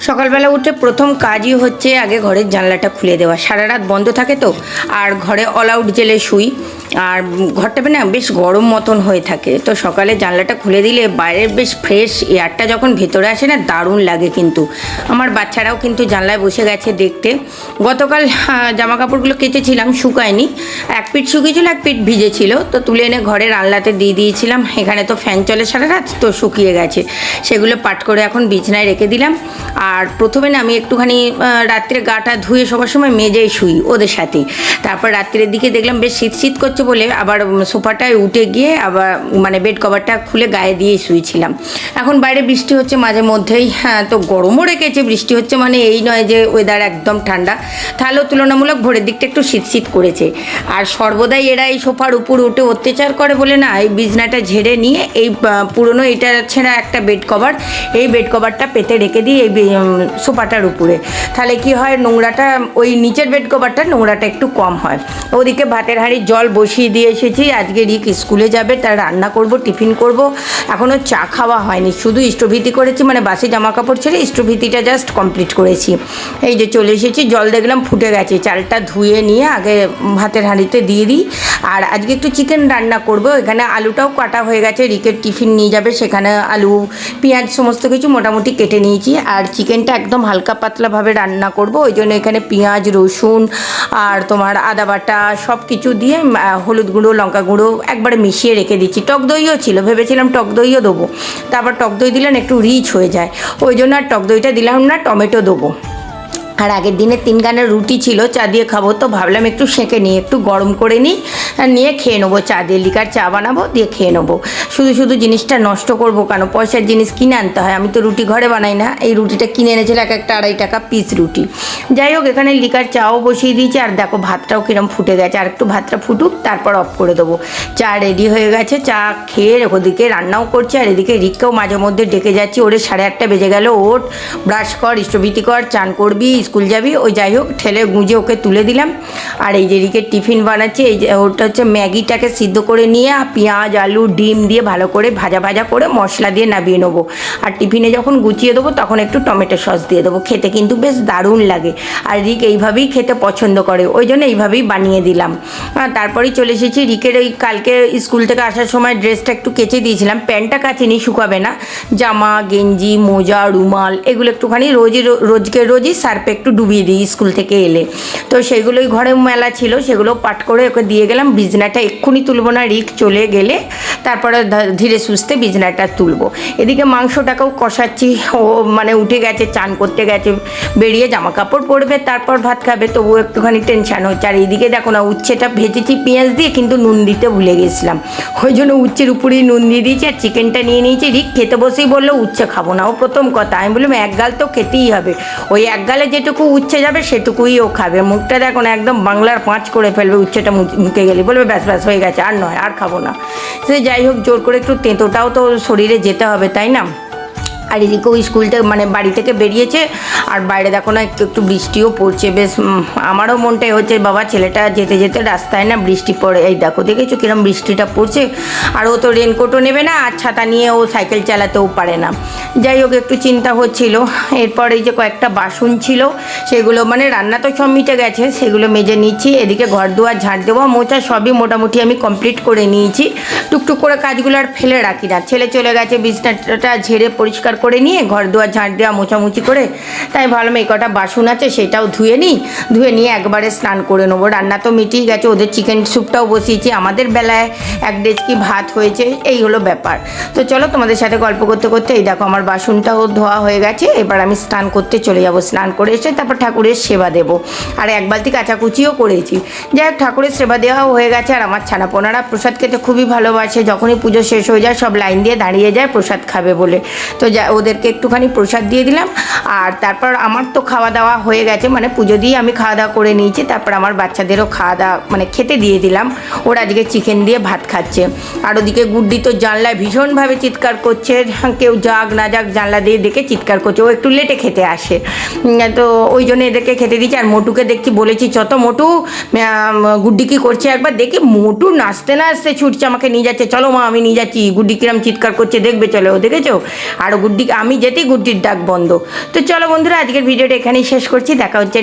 সকালবেলা উঠে প্রথম কাজই হচ্ছে আগে ঘরের জানলাটা খুলে দেওয়া। সারা রাত বন্ধ থাকে তো? আর ঘরে অল আউট জেলে শুই। আর ঘরটা না বেশ গরম মতন হয়ে থাকে। তো সকালে জানলাটা খুলে দিলে বাইরের বেশ ফ্রেশ এয়ারটা যখন ভেতরে আসে না, দারুণ লাগে কিন্তু। আমার বাচ্চারাও কিন্তু জানলায় বসে গেছে দেখতে। গতকাল জামা কাপড়গুলো কেচেছিলাম, শুকায়নি। এক পিঠ শুকিয়েছিল, এক পিঠ ভিজেছিল। তো তুলে এনে ঘরের আনলাতে দিয়ে দিয়েছিলাম। এখানে তো ফ্যান চলে সারা রাত, তো শুকিয়ে গেছে। সেগুলো পাট করে এখন বিছনায় রেখে দিলাম। আর প্রথমে না আমি একটুখানি রাত্রে গাটা ধুয়ে সবার সময় মেজেই শুই ওদের সাথে। তারপর রাত্রের দিকে দেখলাম বেশ শীত শীত করছে বলে আবার সোফাটায় উঠে গিয়ে আবার মানে বেড কভারটা খুলে গায়ে দিয়ে শুয়েছিলাম। এখন বাইরে বৃষ্টি হচ্ছে মাঝে মধ্যেই। হ্যাঁ তো গরমও রেখেছে, বৃষ্টি হচ্ছে মানে এই নয় যে ওয়েদার একদম ঠান্ডা। তাহলেও তুলনামূলক ভোরের দিকটা একটু শীত শীত করেছে। আর সর্বদাই এরা এই সোফার উপর উঠে অত্যাচার করে বলে না, এই বিছনাটা ঝেড়ে নিয়ে এই পুরনো এটা ছেঁড়া একটা বেড কভার এই বেড কভারটা পেতে রেখে দিই এই সোফাটার উপরে। তাহলে কি হয়, নোংরাটা, ওই নিচের বেড কভারটা নোংরাটা একটু কম হয়। ওদিকে ভাতের হাঁড়ির জল বসিয়ে দিয়ে এসেছি। আজকে রিক স্কুলে যাবে, তার রান্না করব, টিফিন করব। এখনও চা খাওয়া হয়নি, শুধু ইষ্টভীতি করেছি মানে বাসে জামা কাপড় ছেড়ে ইষ্টভীতিটা জাস্ট কমপ্লিট করেছি। এই যে চলে এসেছি, জল দেখলাম ফুটে গেছে, চালটা ধুয়ে নিয়ে আগে ভাতের হাঁড়িতে দিয়ে দিই। আর আজকে একটু চিকেন রান্না করব, এখানে আলুটাও কাটা হয়ে গেছে, রিকের টিফিন নিয়ে যাবে, সেখানে আলু, পেঁয়াজ সমস্ত কিছু মোটামুটি কেটে নিয়েছি। আর চিকেনটা একদম হালকা পাতলাভাবে রান্না করব, ওই জন্য এখানে পেঁয়াজ, রসুন আর তোমার আদা বাটা সব কিছু দিয়ে হলুদ গুঁড়ো, লঙ্কা গুঁড়ো একবারে মিশিয়ে রেখে দিচ্ছি। টক দইও ছিল, ভেবেছিলাম টক দইও দেবো। তারপর টক দই দিলেন একটু রিচ হয়ে যায়। ওই জন্য আর টক দইটা দিলাম না, টমেটো দেবো। আর আগের দিনে তিন গানের রুটি ছিল, চা দিয়ে খাব, তো ভাবলাম একটু সেঁকে নিই, একটু গরম করে নিই নিয়ে খেয়ে নেব, চা দিয়ে লিকার চা বানাবো, দিয়ে খেয়ে নেব। শুধু শুধু জিনিসটা নষ্ট করব কেন? পয়সার জিনিস কিনে আনতে হয়। আমি তো রুটি ঘরে বানাই না। এই রুটিটা কিনে এনেছিল এক একটা আড়াই টাকা পিস রুটি। যাই হোক, এখানে লিকার চাও বসিয়ে দিয়েছি, আর দেখো ভাতটাও কিরম ফুটে গেছে। আর একটু ভাতটা ফুটুক, তারপর অফ করে দেবো। চা রেডি হয়ে গেছে, চা খেয়ে ওদিকে রান্নাও করছি, আর এদিকে রিককেও মাঝে মধ্যে ডেকে যাচ্ছি। ওরে সাড়ে আটটা বেজে গেল ওট ব্রাশ কর ইষ্টভীতি কর, চান করবি স্কুল যাবি, ওই যাই হোক, ঠেলে গুঁজে ওকে তুলে দিলাম। আর এই যে রিকের টিফিন বানাচ্ছি, এই যে ওটা হচ্ছে ম্যাগিটাকে সিদ্ধ করে নিয়ে পেঁয়াজ, আলু, ডিম দিয়ে ভালো করে ভাজা ভাজা করে মশলা দিয়ে নামিয়ে নেব। আর টিফিনে যখন গুছিয়ে দেবো, তখন একটু টমেটো সস দিয়ে দেবো। খেতে কিন্তু বেশ দারুণ লাগে। আর রিক এইভাবেই খেতে পছন্দ করে, ওই জন্য এইভাবেই বানিয়ে দিলাম। তারপরেই চলে এসেছি রিকের ওই কালকে স্কুল থেকে আসার সময় ড্রেসটা একটু কেচে দিয়েছিলাম। প্যান্টটা কাচিনি, শুকাবে না। জামা, গেঞ্জি, মোজা, রুমাল, এগুলো একটুখানি রোজই রোজকে রোজই সার্পে একটু ডুবিয়ে দিই স্কুল থেকে এলে। তো সেগুলোই ঘরে মেলা ছিল, সেগুলো পাট করে ওকে দিয়ে গেলাম, বিছনাটা এক্ষুনি তুলবো না, রিক চলে গেলে তারপরে ধীরে সুস্থে বিছনাটা তুলবো। এদিকে মাংসটাকেও কষাচ্ছি, ও মানে উঠে গেছে, চান করতে গেছে, বেরিয়ে জামা কাপড় পরবে, তারপর ভাত খাবে তবু একটুখানি টেনশান হচ্ছে। আর এইদিকে দেখো না, উচ্ছেটা ভেজেছি পেঁয়াজ দিয়ে, কিন্তু নুন দিতে ভুলে গেছিলাম। ওই জন্য উচ্ছের উপরেই নুন দিয়ে দিয়েছি, আর চিকেনটা নিয়ে নিয়েছি, রিক খেতে বসেই বলল, উচ্ছে খাব না। ও প্রথম কথা। আমি বললাম, এক গাল তো খেতেই হবে। ওই এক গালে যেটুকু উচ্ছে যাবে সেটুকুই ও খাবে। মুখটা দেখো না, একদম বাংলার পাঁচ করে ফেলবে, উচ্ছেটা মুখ- গেলে বলবে, ব্যাস ব্যাস হয়ে গেছে, আর নয়, আর খাব না। সে যাই হোক, জোর করে একটু তেঁতোটাও তো শরীরে যেতে হবে, তাই না? আর এদিকেও স্কুল থেকে মানে বাড়ি থেকে বেরিয়েছে। আর বাইরে দেখো না, একটু একটু বৃষ্টিও পড়ছে। বেশ আমারও মনটাই হচ্ছে, বাবা, ছেলেটা যেতে যেতে রাস্তায় না বৃষ্টি পড়ে। এই দেখো, দেখেছ কিরম বৃষ্টিটা পড়ছে? আর ও তো রেনকোটও নেবে না, আর ছাতা নিয়ে ও সাইকেল চালাতেও পারে না। যাই হোক, একটু চিন্তা হচ্ছিল। এরপর এই যে কয়েকটা বাসন ছিল, সেগুলো মানে রান্না তো সব মিটে গেছে, সেগুলো মেজে নিচ্ছি। এদিকে ঘর দুয়ার ঝাঁট দেওয়া মোচা সবই মোটামুটি আমি কমপ্লিট করে নিয়েছি। টুকটুক করে কাজগুলো আর ফেলে রাখি না। ছেলে চলে গেছে, বিছনাটা ঝেড়ে পরিষ্কার করে নিয়ে ঘর দুয়ার ঝাঁট দেওয়া মোছামুছি করে, তাই ভাবলাম এই কটা বাসন আছে সেটাও ধুয়ে নিই, ধুয়ে নিয়ে একবারে স্নান করে নেব। রান্না তো মিটিয়ে গেছে, ওদের চিকেন স্যুপটাও বসিয়েছি আমাদের বেলায়, এক ডেচকি ভাত হয়েছে, এই হলো ব্যাপার। তো চলো তোমাদের সাথে গল্প করতে করতে, এই দেখো আমার বাসনটাও ধোয়া হয়ে গেছে, এবার আমি স্নান করতে চলে যাব, স্নান করে এসে তারপর ঠাকুরের সেবা দেবো। আর এক বালতি কাচাকুচিও করেছি। যাই হোক, ঠাকুরের সেবা দেওয়াও হয়ে গেছে, আর আমার ছানাপোনারা প্রসাদ খেতে খুবই ভালোবাসে, যখনই পুজো শেষ হয়ে যায়, সব লাইন দিয়ে দাঁড়িয়ে যায়, প্রসাদ খাবে বলে। তো যা ওদেরকে একটুখানি প্রসাদ দিয়ে দিলাম। আর তারপর আমার তো খাওয়া দাওয়া হয়ে গেছে মানে পুজো দিয়ে আমি খাওয়া দাওয়া করে নিয়েছি। তারপর আমার বাচ্চাদেরও খাওয়া দাওয়া মানে খেতে দিয়ে দিলাম। ওরা আজকে চিকেন দিয়ে ভাত খাচ্ছে। আর ওদিকে গুড্ডি তো জানলায় ভীষণভাবে চিৎকার করছে কেউ যাক, না যাক, জানলা দিয়ে দেখে চিৎকার করছে। ও একটু লেটে খেতে আসে। তো ওই জন্য এদেরকে খেতে দিচ্ছি আর মোটুকে দেখছি বলেছি যত মোটু গুড্ডি কি করছে একবার দেখি। মোটু নাচতে নাচতে ছুটছে আমাকে, নিয়ে যাচ্ছে। চলো মা, আমি নিয়ে যাচ্ছি। গুড্ডি কিরম চিৎকার করছে, দেখবে, চলো, দেখেছ? আর গুড্ডি গুড্ডি আমি যেতেই গুড্ডির ডাক বন্ধ। তো চলো বন্ধুরা, আজকের ভিডিওটা এখানেই শেষ করছি। দেখা হচ্ছে